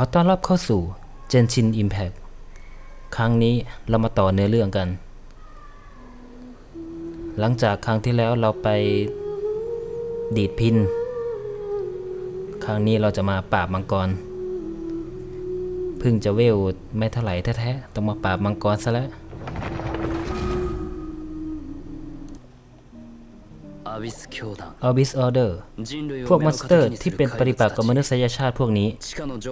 อต้อนรับเข้าสู่ Genshin Impact ครั้งนี้เรามาต่อเนื้อเรื่องกัน หลังจากครั้งที่แล้วเราไปดีดพิน ครั้งนี้เราจะมาปราบมังกร เพิ่งจะเวลไม่เท่าไหร่แท้ๆ ต้องมาปราบมังกรซะแล้ว วิสออเดอร์ พวกมอนสเตอร์ที่เป็นปฏิปักษ์กับมนุษยชาติพวกนี้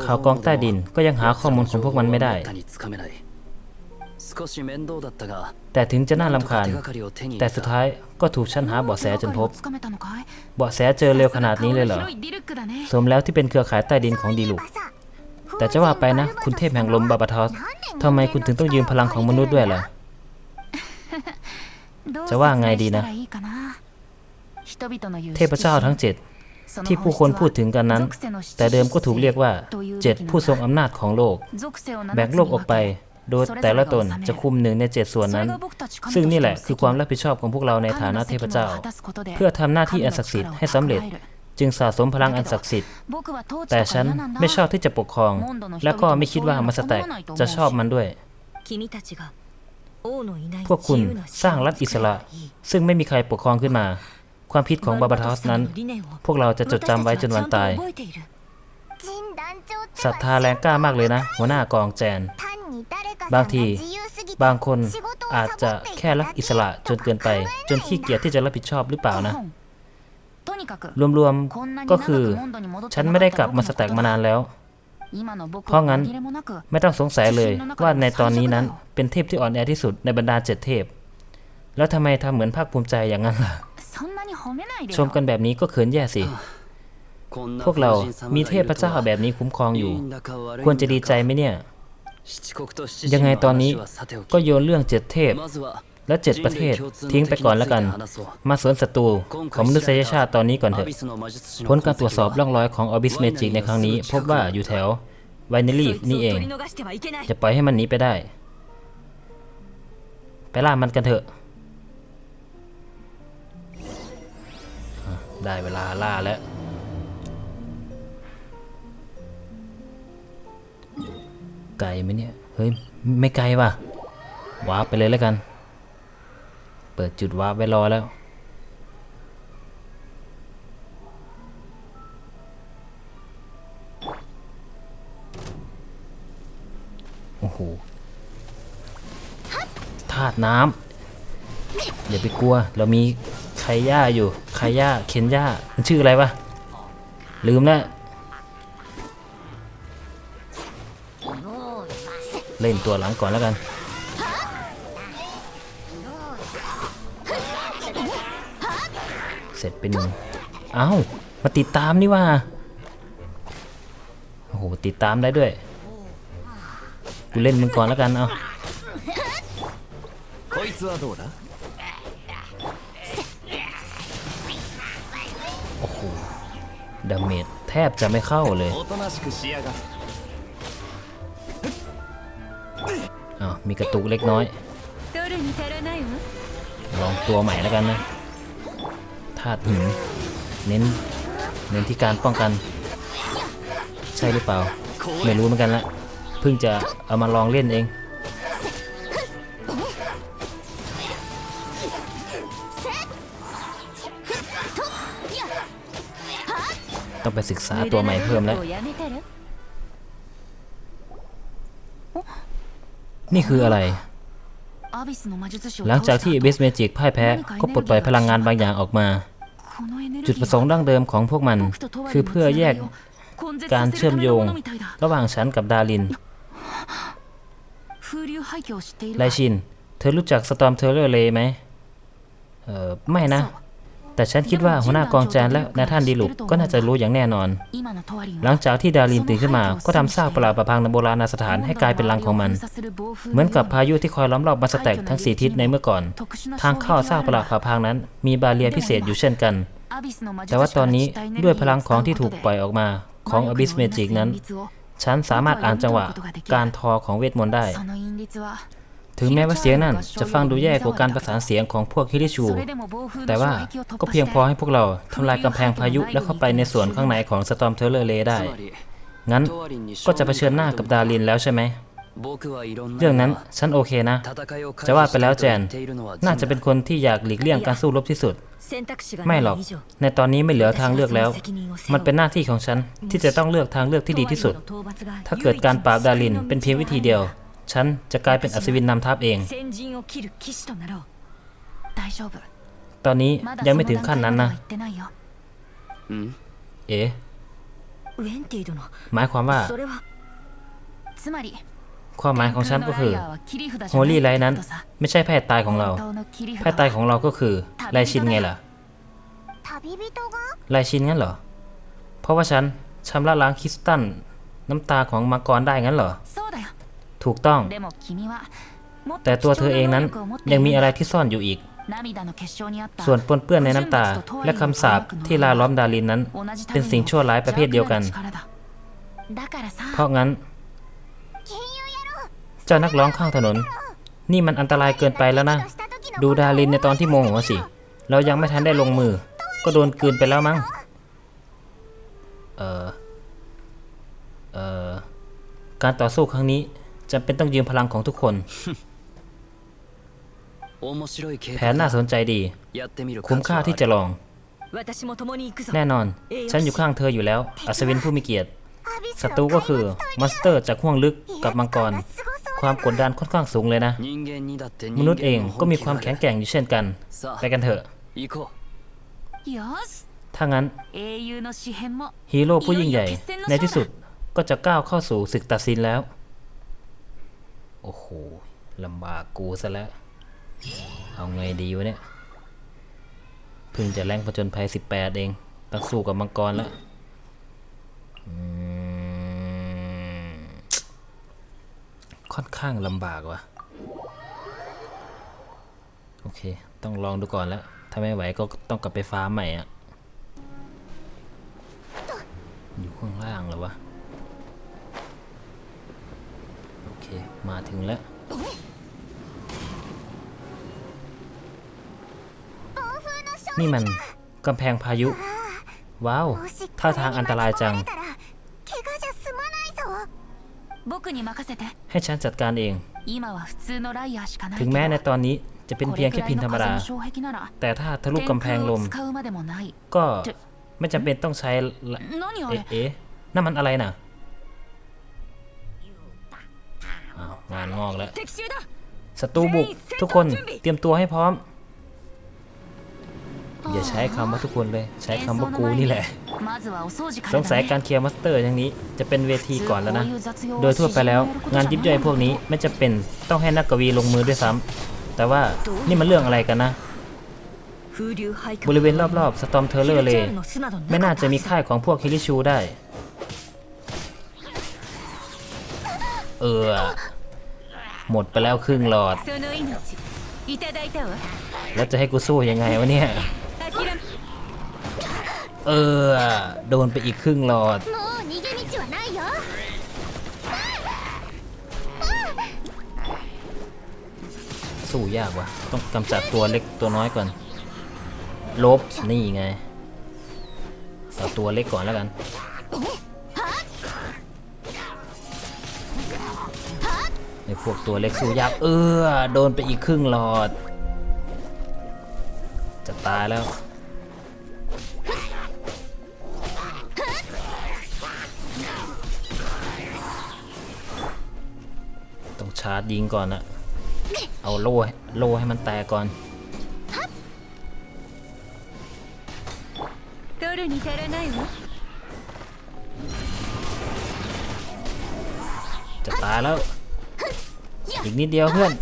ข่าวกองใต้ดินก็ยังหาข้อมูลของพวกมันไม่ได้ แต่ถึงจะน่าลำคาญ แต่สุดท้ายก็ถูกชั้นหาเบาะแสจนพบ เบาะแสเจอเร็วขนาดนี้เลยเหรอ สมแล้วที่เป็นเครือข่ายใต้ดินของดีลุกแต่จะว่าไปนะ คุณเทพแห่งลมบาบาทอสทำไมคุณถึงต้องยืมพลังของมนุษย์ด้วยล่ะ จะว่าไงดีนะ เทพเจ้าทั้งเจ็ดที่ผู้คนพูดถึงกันนั้น แต่เดิมก็ถูกเรียกว่าเจ็ดผู้ทรงอำนาจของโลก แบ่งโลกออกไป โดยแต่ละตนจะคุมหนึ่งในเจ็ดส่วนนั้น ซึ่งนี่แหละคือความรับผิดชอบของพวกเราในฐานะเทพเจ้า เพื่อทำหน้าที่อันศักดิ์สิทธิ์ให้สำเร็จ จึงสะสมพลังอันศักดิ์สิทธิ์ แต่ฉันไม่ชอบที่จะปกครอง และก็ไม่คิดว่ามาสแตกจะชอบมันด้วยพวกคุณสร้างรัฐอิสระ ซึ่งไม่มีใครปกครองขึ้นมา ความคิดของบาบาทอสนั้น พวกเราจะจดจำไว้จนวันตายศรัทธาแรงกล้ามากเลยนะ หัวหน้ากองแจน บางที บางคนอาจจะแค่รักอิสระจนเกินไป จนขี้เกียจที่จะรับผิดชอบหรือเปล่านะ รวมๆก็คือ ฉันไม่ได้กลับมาสแต็กมานานแล้ว เพราะงั้นไม่ต้องสงสัยเลยว่าในตอนนี้นั้นเป็นเทพที่อ่อนแอที่สุดในบรรดาเจ็ดเทพ แล้วทำไมทำเหมือนภาคภูมิใจอย่างนั้นล่ะ ชมกันแบบนี้ก็เขินแย่สิ พวกเรามีเทพพระเจ้าแบบนี้คุ้มครองอยู่ ควรจะดีใจไหมเนี่ย ยังไงตอนนี้ก็โยนเรื่องเจ็ดเทพ และเจ็ดประเทศทิ้งไปก่อนแล้วกัน มาสวนศัตรูของมนุษยชาติตอนนี้ก่อนเถอะผลการตรวจสอบร่องรอยของออบิสเมจิกในครั้งนี้ พบว่าอยู่แถวไวเนลีฟนี่เอง จะปล่อยให้มันหนีไปได้ ไปล่ามันกันเถอะ ได้เวลาล่าแล้วไกลไหมเนี่ย เฮ้ย ไม่ไกลว่ะวาร์ปไปเลยแล้วกัน เปิดจุดวาร์ปไว้รอแล้ว โอ้โหธาตุน้ำอย่าไปกลัว เรามีไคย่าอยู่ ไคย่าเคนย่ามันชื่ออะไรวะ ลืมแล้ว เล่นตัวหลังก่อนแล้วกัน เสร็จไปหนึ่งเอ้า มาติดตามนี่ว่า โอ้โห ติดตามได้ด้วย กูเล่นมึงก่อนแล้วกัน เอา こいつはどうだ ดาเมจแทบจะไม่เข้าเลยอ๋อมีกระตุกเล็กน้อย ลองตัวใหม่แล้วกันนะธาตุหินเน้น เน้นที่การป้องกัน ใช่หรือเปล่า ไม่รู้เหมือนกันละเพิ่งจะเอามาลองเล่นเอง ต้องไปศึกษาตัวใหม่เพิ่มแล้ว นี่คืออะไร หลังจากที่เบสเมจิกพ่ายแพ้ก็ปลดปล่อยพลังงานบางอย่างออกมา จุดประสงค์ดั้งเดิมของพวกมัน คือเพื่อแยกการเชื่อมโยง ระหว่างฉันกับดารินไลชิน เธอรู้จักสตอมเทอร์เลยไหม เอ่อไม่นะ แต่ฉันคิดว่าหัวหน้ากองแจนและนายท่านดีลุกก็น่าจะรู้อย่างแน่นอน หลังจากที่ดารินตื่นขึ้นมา ก็ทำซากปลาประพังในโบราณสถานให้กลายเป็นรังของมัน เหมือนกับพายุที่คอยล้อมรอบมันสแตกทั้งสีทิศในเมื่อก่อน ทางเข้าซากปลาประพังนั้น มีบาเรียพิเศษอยู่เช่นกัน แต่ว่าตอนนี้ด้วยพลังของที่ถูกปล่อยออกมาของอบิสเมจิกนั้น ฉันสามารถอ่านจังหวะการทอของเวทมนต์ได้ ถึงแม้ว่าเสียงนั้นจะฟังดูแย่กว่าการประสานเสียงของพวกฮิริชู แต่ว่าก็เพียงพอให้พวกเราทำลายกำแพงพายุและเข้าไปในส่วนข้างในของสตอมเทเลอร์เลได้ งั้นก็จะเผชิญหน้ากับดารินแล้วใช่ไหม เรื่องนั้นฉันโอเคนะ จะว่าไปแล้วแจน น่าจะเป็นคนที่อยากหลีกเลี่ยงการสู้รบที่สุด ไม่หรอก ในตอนนี้ไม่เหลือทางเลือกแล้ว มันเป็นหน้าที่ของฉันที่จะต้องเลือกทางเลือกที่ดีที่สุด ถ้าเกิดการปราบดารินเป็นเพียงวิธีเดียว ฉันจะกลายเป็นอัศวินนำทัพเอง ตอนนี้ยังไม่ถึงขั้นนั้นนะ เอ๋หมายความว่า ความหมายของฉันก็คือโฮลี่ไลนั้น ไม่ใช่แพทย์ตายของเรา แพทย์ตายของเราก็คือไลชินไงล่ะไลชินงั้นเหรอ เพราะว่าฉันชำระล้างคริสตัลน้ำตาของมังกรได้งั้นเหรอ ถูกต้อง แต่ตัวเธอเองนั้นยังมีอะไรที่ซ่อนอยู่อีก ส่วนปนเปื้อนในน้ำตา และคำสาปที่ลาล้อมดารินนั้น เป็นสิ่งชั่วร้ายประเภทเดียวกัน เพราะงั้น เจ้านักร้องข้างถนน นี่มันอันตรายเกินไปแล้วนะ ดูดารินในตอนที่โมโหสิ เรายังไม่ทันได้ลงมือ ก็โดนกืนไปแล้วมั้ง เออเออการต่อสู้ครั้งนี้ จะเป็นต้องยืมพลังของทุกคน แผนน่าสนใจดี คุ้มค่าที่จะลอง แน่นอน ฉันอยู่ข้างเธออยู่แล้ว อัศวินผู้มีเกียรติศัตรูก็คือมัสเตอร์จากห้วงลึกกับมังกร ความกดดันค่อนข้างสูงเลยนะ มนุษย์เองก็มีความแข็งแกร่งอยู่เช่นกัน ไปกันเถอะ ถ้างั้น ฮีโร่ผู้ยิ่งใหญ่ในที่สุดก็จะก้าวเข้าสู่ศึกตัดสินแล้ว โอ้โหลำบากกูซะแล้ว เอาไงดีวะเนี่ย เพิ่งจะแรงผจญภัย 18 เอง ต้องสู้กับมังกรแล้วค่อนข้างลำบากว่ะ โอเค ต้องลองดูก่อนแล้ว ถ้าไม่ไหวก็ต้องกลับไปฟ้าใหม่อะอยู่ข้างล่างเหรอวะ โอ ค มาถึงแล้ว นี่มันกำแพงพายุ ว้าวท่าทางอันตรายจัง ให้ฉันจัดการเอง ถึงแม้ในตอนนี้จะเป็นเพียงแค่พินธรรมดา แต่ถ้าทะลุกำแพงลม ก็ไม่จำเป็นต้องใช้ เอ๊ะนั่นมันอะไรน่ะ งอกแล้วศัตรูบุกทุกคนเตรียมตัวให้พร้อม อย่าใช้คำว่าทุกคนเลย ใช้คำว่ากูนี่แหละ สงสัยการเคลียร์มาสเตอร์อย่างนี้ จะเป็นเวทีก่อนแล้วนะ โดยทั่วไปแล้ว งานยิบย่อยพวกนี้ไม่จะเป็นต้องให้นักกวีลงมือด้วยซ้ำแต่ว่านี่มันเรื่องอะไรกันนะบริเวณรอบๆสตอมเทเลอร์เลยไม่น่าจะมีค่ายของพวกฮิริชูได้ เออ หมดไปแล้วครึ่งหลอด แล้วจะให้กูสู้ยังไงวะเนี่ย เออ โดนไปอีกครึ่งหลอด สู้ยากว่ะ ต้องกำจัดตัวเล็กตัวน้อยก่อน ลบ นี่ไงต่อตัวเล็กก่อนแล้วกัน พวกตัวเล็กสู้ยากเออโดนไปอีกครึ่งหลอด จะตายแล้ว ต้องชาร์จยิงก่อนนะเอาโล่โล่ให้มันแตกก่อนจะตายแล้ว อีกนิดเดียวเพื่อน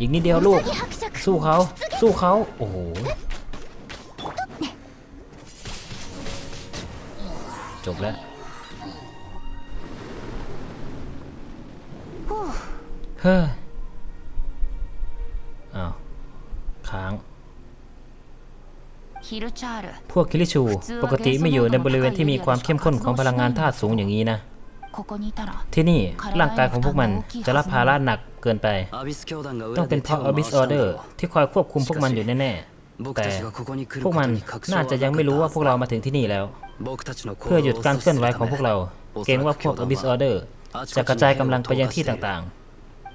อีกนิดเดียวลูก สู้เขา สู้เขา โอ้โห จบแล้ว เฮ้ออ้าค้างพวกคิริชู ปกติไม่อยู่ในบริเวณที่มีความเข้มข้นของพลังงานธาตุสูงอย่างนี้นะ ที่นี่ร่างกายของพวกมันจะรับภาระหนักเกินไป ต้องเป็นเพราะอบิสออเดอร์ที่คอยควบคุมพวกมันอยู่แน่ๆแต่พวกมันน่าจะยังไม่รู้ว่าพวกเรามาถึงที่นี่แล้ว เพื่อหยุดการเคลื่อนไหวของพวกเรา เกรงว่าพวกอบิสออเดอร์จะกระจายกำลังไปยังที่ต่าง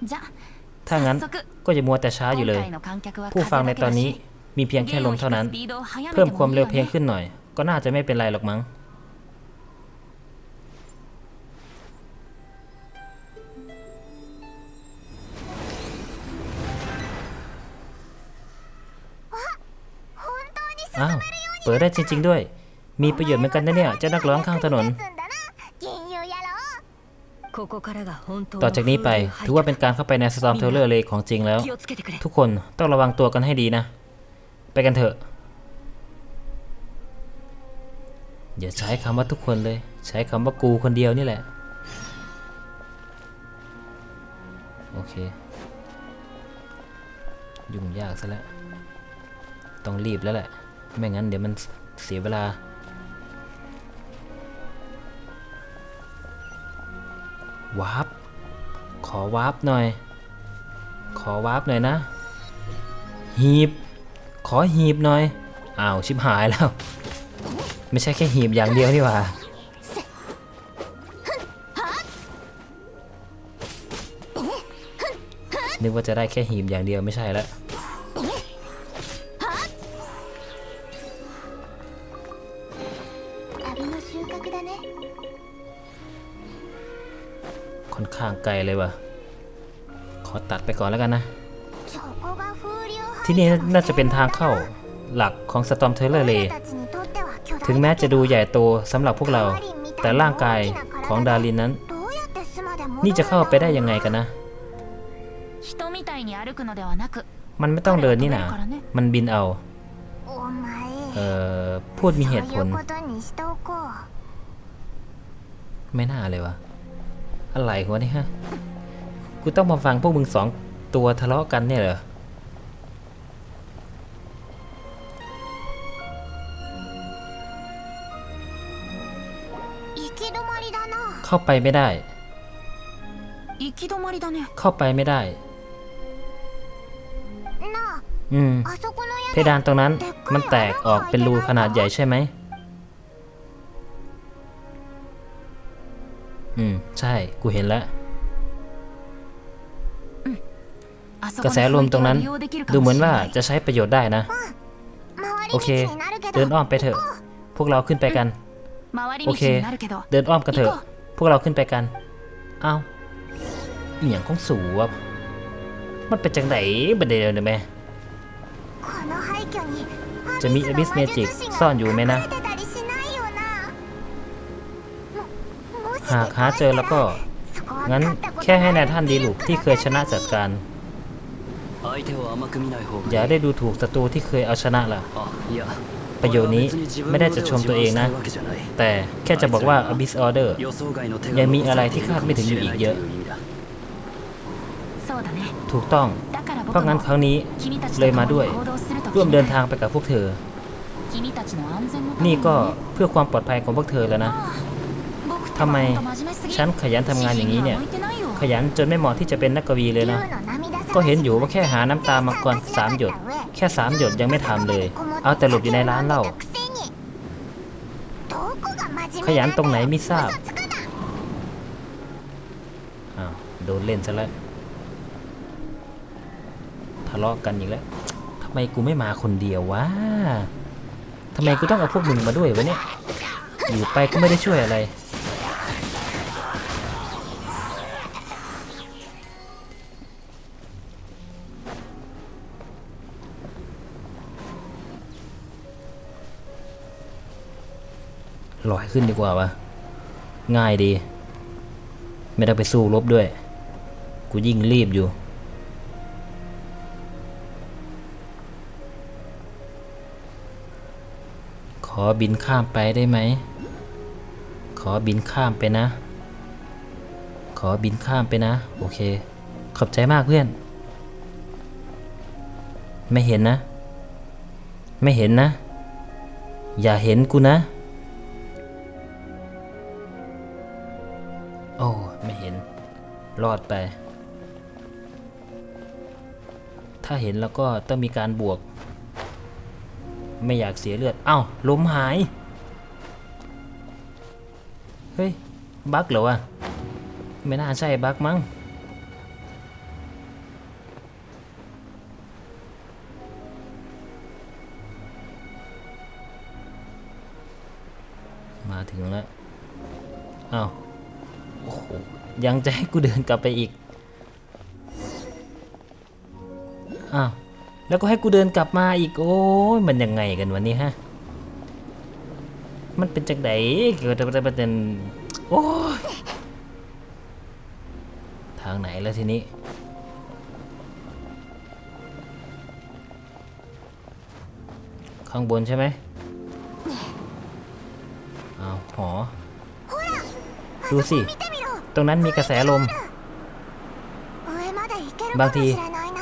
ๆ ถ้างั้นก็จะมัวแต่ช้าอยู่เลย ผู้ฟังในตอนนี้มีเพียงแค่ลมเท่านั้น เพิ่มความเร็วเพียงขึ้นหน่อย ก็น่าจะไม่เป็นไรหรอกมั้ง เปิดได้จริง ๆ ด้วย มีประโยชน์เหมือนกันนะเนี่ยเจ้านักร้องข้างถนน ต่อจากนี้ไปถือว่าเป็นการเข้าไปในสตอมเทลเลอร์เลยของจริงแล้ว ทุกคนต้องระวังตัวกันให้ดีนะ ไปกันเถอะ อย่าใช้คำว่าทุกคนเลย ใช้คำว่ากูคนเดียวนี่แหละ โอเค ยุ่งยากซะแล้ว ต้องรีบแล้วแหละ ไม่งั้นเดี๋ยวมันเสียเวลา วาร์ป ขอวาร์ปหน่อย ขอวาร์ปหน่อยนะ หีบ ขอหีบหน่อย อ้าวชิบหายแล้ว ไม่ใช่แค่หีบอย่างเดียวนี่หว่านึกว่าจะได้แค่หีบอย่างเดียวไม่ใช่แล้ว ทางไกลเลยว่ะ ขอตัดไปก่อนแล้วกันนะ ที่นี่น่าจะเป็นทางเข้าหลักของสตอมเทเลอร์เลถึงแม้จะดูใหญ่โตสำหรับพวกเรา แต่ร่างกายของดารินนั้น นี่จะเข้าไปได้ยังไงกันนะ มันไม่ต้องเดินนี่นะมันบินเอา เออพูดมีเหตุผล ไม่น่าเลยว่ะ อะไรหัวนี่ฮะ กูต้องมาฟังพวกมึงสองตัวทะเลาะกันเนี่ยเหรอ เข้าไปไม่ได้ เข้าไปไม่ได้ อืม เพดานตรงนั้นมันแตกออกเป็นรูขนาดใหญ่ใช่ไหม อืม ใช่ กูเห็นแล้ว กระแสลมตรงนั้น ดูเหมือนว่าจะใช้ประโยชน์ได้นะ โอเค เดินอ้อมไปเถอะ พวกเราขึ้นไปกัน โอเค เดินอ้อมกันเถอะ พวกเราขึ้นไปกัน เอาอีหยังของสูบมันเป็นจังไหนบันเดียวเนี่ยแม่จะมีอบิสเมจิกซ่อนอยู่ไหมนะ หากหาเจอแล้วก็ งั้นแค่ให้นายท่านดีลูกที่เคยชนะจัดการ อย่าได้ดูถูกศัตรูที่เคยเอาชนะล่ะ ประโยชน์นี้ไม่ได้จะชมตัวเองนะ แต่แค่จะบอกว่า Abyss Order ยังมีอะไรที่คาดไม่ถึงอยู่อีกเยอะ ถูกต้อง เพราะงั้นครั้งนี้เลยมาด้วย ร่วมเดินทางไปกับพวกเธอ นี่ก็เพื่อความปลอดภัยของพวกเธอแล้วนะ ทำไมฉันขยันทำงานอย่างนี้เนี่ย ขยันจนไม่เหมาะที่จะเป็นนักกวีเลยนะ ก็เห็นอยู่ว่าแค่หาน้ำตามาก่อนสามหยด แค่สามหยดยังไม่ทำเลย เอาแต่หลบอยู่ในร้านเล่าขยันตรงไหนไม่ทราบอ้าโดนเล่นซะแล้วทะเลาะกันอีกแล้วทำไมกูไม่มาคนเดียววะทำไมกูต้องเอาพวกมึงมาด้วยวะเนี่ยอยู่ไปก็ไม่ได้ช่วยอะไร ลอยขึ้นดีกว่าวะง่ายดี ไม่ต้องไปสู้รบด้วย กูยิ่งรีบอยู่ ขอบินข้ามไปได้ไหม ขอบินข้ามไปนะ ขอบินข้ามไปนะ โอเค ขอบใจมากเพื่อน ไม่เห็นนะ ไม่เห็นนะ อย่าเห็นกูนะ รอดไป ถ้าเห็นแล้วก็ต้องมีการบวก ไม่อยากเสียเลือด เอ้าล้มหาย เฮ้ย บั๊กเหรอวะ ไม่น่าใช่บั๊กมั้งมาถึงแล้ว อ้าว ยังจะให้กูเดินกลับไปอีก อ้าว แล้วก็ให้กูเดินกลับมาอีก โอ้ย มันยังไงกันวันนี้ฮะ มันเป็นจังไดเกิดอะไรประเด็นโอ้ย ทางไหนแล้วทีนี้ข้างบนใช่ไหมอ้าวหอ ดูสิ ตรงนั้นมีกระแสลม บางที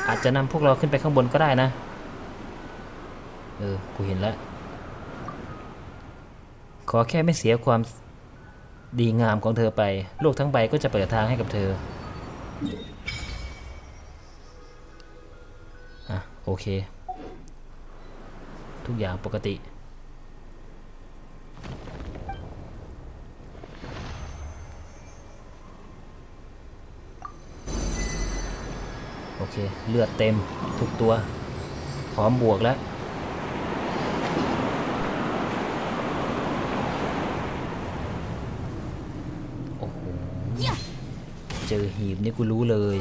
อาจจะนำพวกเราขึ้นไปข้างบนก็ได้นะ เออ กูเห็นแล้ว ขอแค่ไม่เสียความดีงามของเธอไป โลกทั้งใบก็จะเปิดทางให้กับเธออะโอเค ทุกอย่างปกติ เคเลือดเต็มทุกตัวพร้อมบวกแล้วโอ้โหเจอหีบนี่กูรู้เลย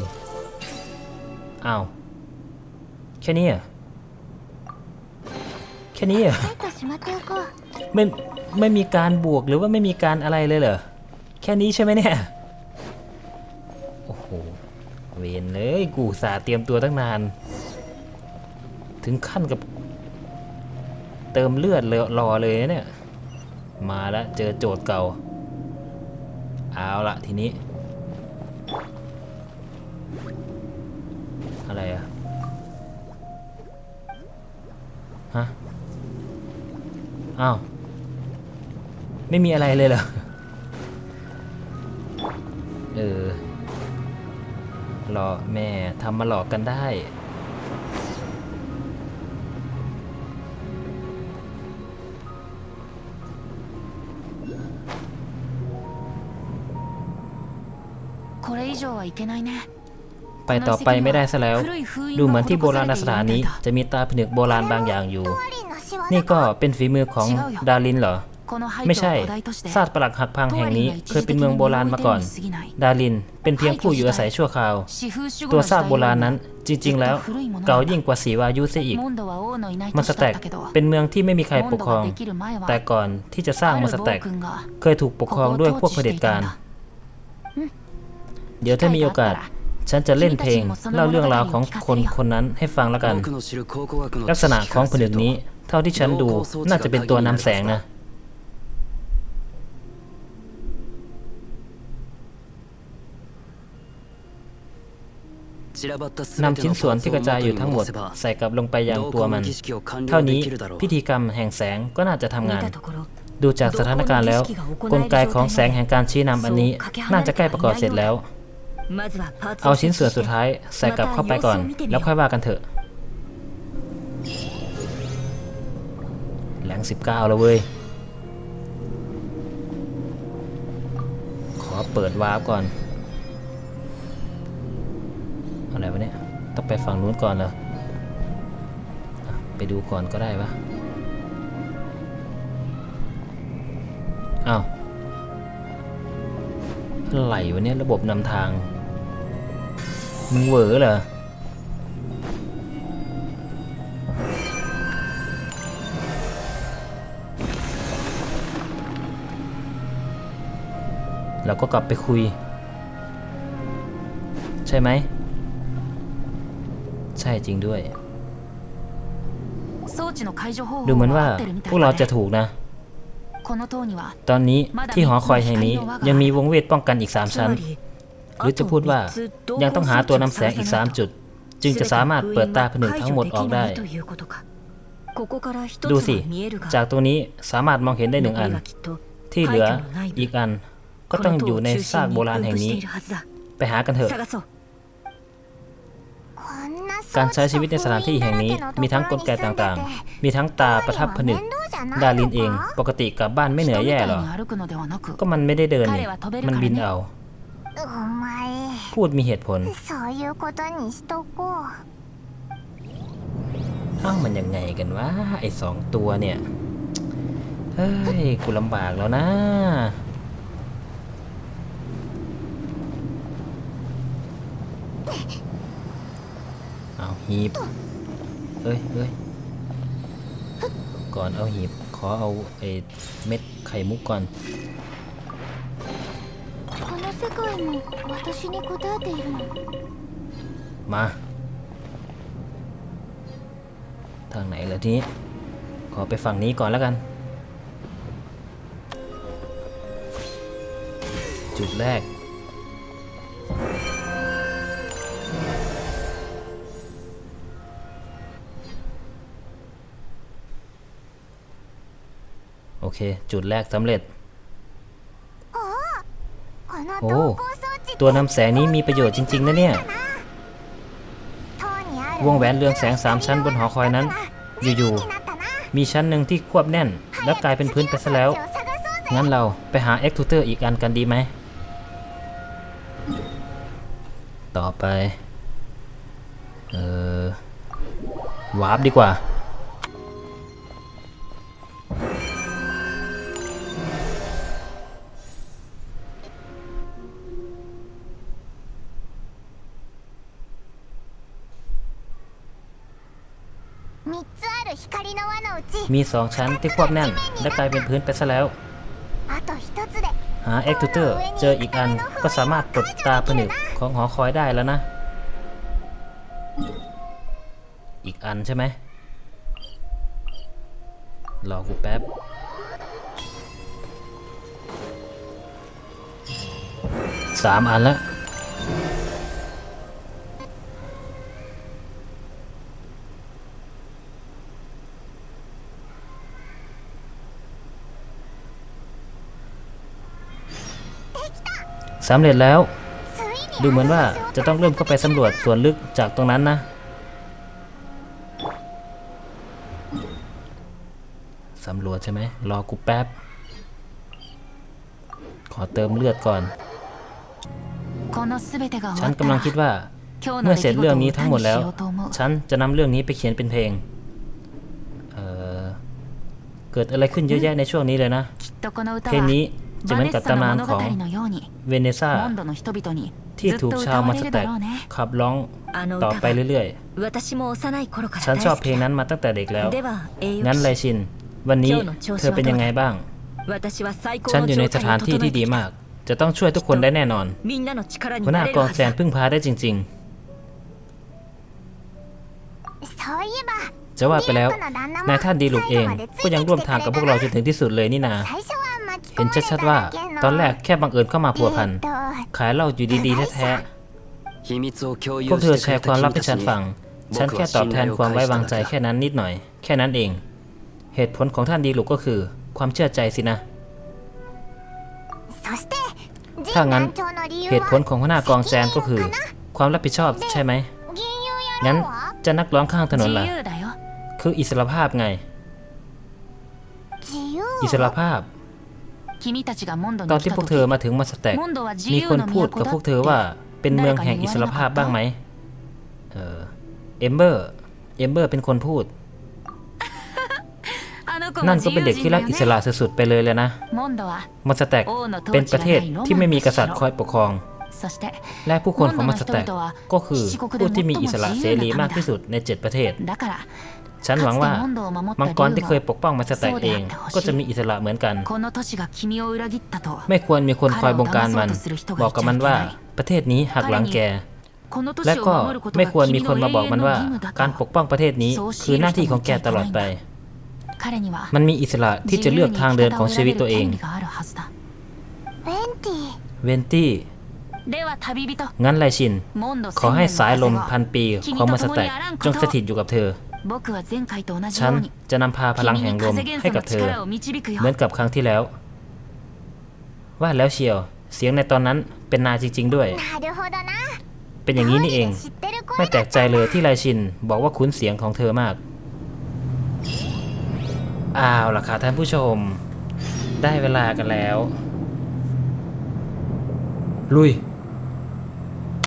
อ้าวแค่นี้อะแค่นี้อะไม่ไม่มีการบวกหรือว่าไม่มีการอะไรเลยเหรอแค่นี้ใช่ไหมเนี่ย เวนเลยกูสาเตรียมตัวตั้งนาน ถึงขั้นกับ เติมเลือดเลยรอเลยเนี่ย มาแล้วเจอโจทย์เก่า เอาละทีนี้ อะไรอะฮะ อ้าว ไม่มีอะไรเลยเหรอ เออ หลอกแม่ทำมาหลอกกันได้ これ以上はいけないね ไปต่อไปไม่ได้ซะแล้ว ดูเหมือนที่โบราณสถานนี้ จะมีตาผนึกโบราณบางอย่างอยู่ トリンの仕業 นี่ก็เป็นฝีมือของดารินเหรอ この廃 ไม่ใช่ ซาดปรักหักพังแห่งนี้ เคยเป็นเมืองโบราณมาก่อน ดาริน เป็นเพียงผู้อยู่อาศัยชั่วคราว ตัวซากโบราณนั้น จริง ๆ แล้ว เก่ายิ่งกว่าสีวายุเสียอีก มันสแต็กเป็นเมืองที่ไม่มีใครปกครอง แต่ก่อนที่จะสร้างมันสแต็กเคยถูกปกครองด้วยพวกเผด็จการ เดี๋ยวถ้ามีโอกาสฉันจะเล่นเพลงเล่าเรื่องราวของคนคนนั้นให้ฟังแล้วกัน ลักษณะของคนอื่นนี้ เท่าที่ฉันดูน่าจะเป็นตัวนำแสงนะ นำชิ้นส่วนที่กระจายอยู่ทั้งหมด ใส่กลับลงไปยังตัวมัน เท่านี้พิธีกรรมแห่งแสงก็น่าจะทำงาน ดูจากสถานการณ์แล้ว กลไกของแสงแห่งการชี้นำอันนี้ น่าจะใกล้ประกอบเสร็จแล้ว เอาชิ้นส่วนสุดท้ายใส่กลับเข้าไปก่อน แล้วค่อยว่ากันเถอะแหลง19 แล้วเว้ย ขอเปิดวาร์ปก่อน วะเนี่ย ต้องไปฝั่งนู้นก่อนเหรอไปดูก่อนก็ได้ปะอ้าวอะไรวะเนี่ยระบบนำทาง มึงเวอเหรอเราก็กลับไปคุย ใช่ไหม ช่จริงด้วย ดูเหมือนว่าพวกเราจะถูกนะ ตอนนี้ที่หอคอยแห่งนี้ยังมีวงเวทป้องกันอีก 3 ชั้น หรือจะพูดว่ายังต้องหาตัวนำแสงอีก 3 จุด จึงจะสามารถเปิดตาผนึกทั้งหมดออกได้ ดูสิ จากตรงนี้สามารถมองเห็นได้หนึ่งอัน ที่เหลืออีกอันก็ต้องอยู่ในซากโบราณแห่งนี้ ไปหากันเถอะ การใช้ชีวิตในสถานที่แห่งนี้มีทั้งกลไกต่างๆ มีทั้งตาประทับผนึก ดาลินเองปกติกลับบ้านไม่เหนื่อยแย่หรอ ก็มันไม่ได้เดินนี่มันบินเอา พูดมีเหตุผลเอ้ามันยังไงกันวะไอ้สองตัวเนี่ย เฮ้ย กูลำบากแล้วนะ เอาหีบเอ้ยเอ้ยก่อนเอาหีบ ขอเอาไอ้เม็ดไข่มุกก่อนมา ทางไหนเล่ะทีนี้ขอไปฝั่งนี้ก่อนแล้วกัน จุดแรก อเค จุดแรกสำเร็จ โอ้ตัวนำแสงนี้มีประโยชน์จริง ๆ นะเนี่ยวงแหวนเรืองแสงสามชั้นบนหอคอยนั้น อยู่ๆ มีชั้นหนึ่งที่ควบแน่น และกลายเป็นพื้นไปซะแล้ว งั้นเราไปหาเอ็กทูเตอร์อีกอันกันดีไหม ต่อไป เออวาร์ปดีกว่า มีสองชั้นที่ควบแน่น และกลายเป็นพื้นไปซะแล้ว หาเอ็กทูเตอร์เจออีกอันก็สามารถปลดตาผนึกของหอคอยได้แล้วนะ อีกอันใช่ไหมรอกูแป๊บสามอันแล้ว สำเร็จแล้ว ดูเหมือนว่าจะต้องเริ่มเข้าไปสำรวจส่วนลึกจากตรงนั้นนะสำรวจใช่ไหมรอกูแป๊บ ขอเติมเลือดก่อน ฉันกำลังคิดว่า เมื่อเสร็จเรื่องนี้ทั้งหมดแล้ว ฉันจะนำเรื่องนี้ไปเขียนเป็นเพลงเเกิดอะไรขึ้นเยอะแยะในช่วงนี้เลยนะ เพลงนี้ จะเหมือนกับตำนานของเวเนซ่าที่ถูกชาวมาสแตกขับร้องต่อไปเรื่อยๆ ฉันชอบเพลงนั้นมาตั้งแต่เด็กแล้ว งั้นไรชิน วันนี้เธอเป็นยังไงบ้าง ฉันอยู่ในสถานที่ที่ดีมาก จะต้องช่วยทุกคนได้แน่นอนหัวหน้ากองแซนพึ่งพาได้จริง ๆ จะว่าไปแล้วนายท่านดีลุกเอง ก็ยังร่วมทางกับพวกเราจนถึงที่สุดเลยนี่นา เห็นชัดๆว่า ตอนแรกแค่บังเอิญเข้ามาพัวพัน ขายเหล้าอยู่ดีๆแท้ๆ พวกเธอแชร์ความลับให้ฉันฟัง ฉันแค่ตอบแทนความไว้วางใจแค่นั้นนิดหน่อย แค่นั้นเอง เหตุผลของท่านดีลุกก็คือ ความเชื่อใจสินะ ถ้างั้นเหตุผลของหัวหน้ากองแซนก็คือ ความรับผิดชอบใช่ไหม งั้นจะนักร้องข้างถนนล่ะ คืออิสรภาพไง อิสรภาพ ตอนที่พวกเธอมาถึงมาสแต็กมีคนพูดกับพวกเธอว่าเป็นเมืองแห่งอิสรภาพบ้างไหมเออเอมเบอร์ เอมเบอร์เป็นคนพูด นั่นก็เป็นเด็กที่รักอิสระสุดๆไปเลยเลยนะ มอนสเต็กเป็นประเทศที่ไม่มีกษัตริย์คอยปกครอง และผู้คนของมอนสเต็กก็คือผู้ที่มีอิสระเสรีมากที่สุดใน 7 ประเทศ ฉันหวังว่ามังกรที่เคยปกป้องมัสเตกเอง ก็จะมีอิสระเหมือนกัน ไม่ควรมีคนคอยบงการมัน บอกกับมันว่าประเทศนี้หักหลังแก และก็ไม่ควรมีคนมาบอกมันว่า การปกป้องประเทศนี้คือหน้าที่ของแกตลอดไป มันมีอิสระที่จะเลือกทางเดินของชีวิตตัวเอง เวนตี้งั้นไลชิน ขอให้สายลมพันปีของมัสเตกจงสถิตอยู่กับเธอ ฉันจะนำพาพลังแห่งลมให้กับเธอ เหมือนกับครั้งที่แล้ว ว่าแล้วเชียว เสียงในตอนนั้นเป็นนาจริง ๆ ด้วย เป็นอย่างนี้นี่เอง ไม่แตกใจเลยที่ไรชิน บอกว่าคุ้นเสียงของเธอมาก อ้าวล่ะค่ะท่านผู้ชม ได้เวลากันแล้ว ลุย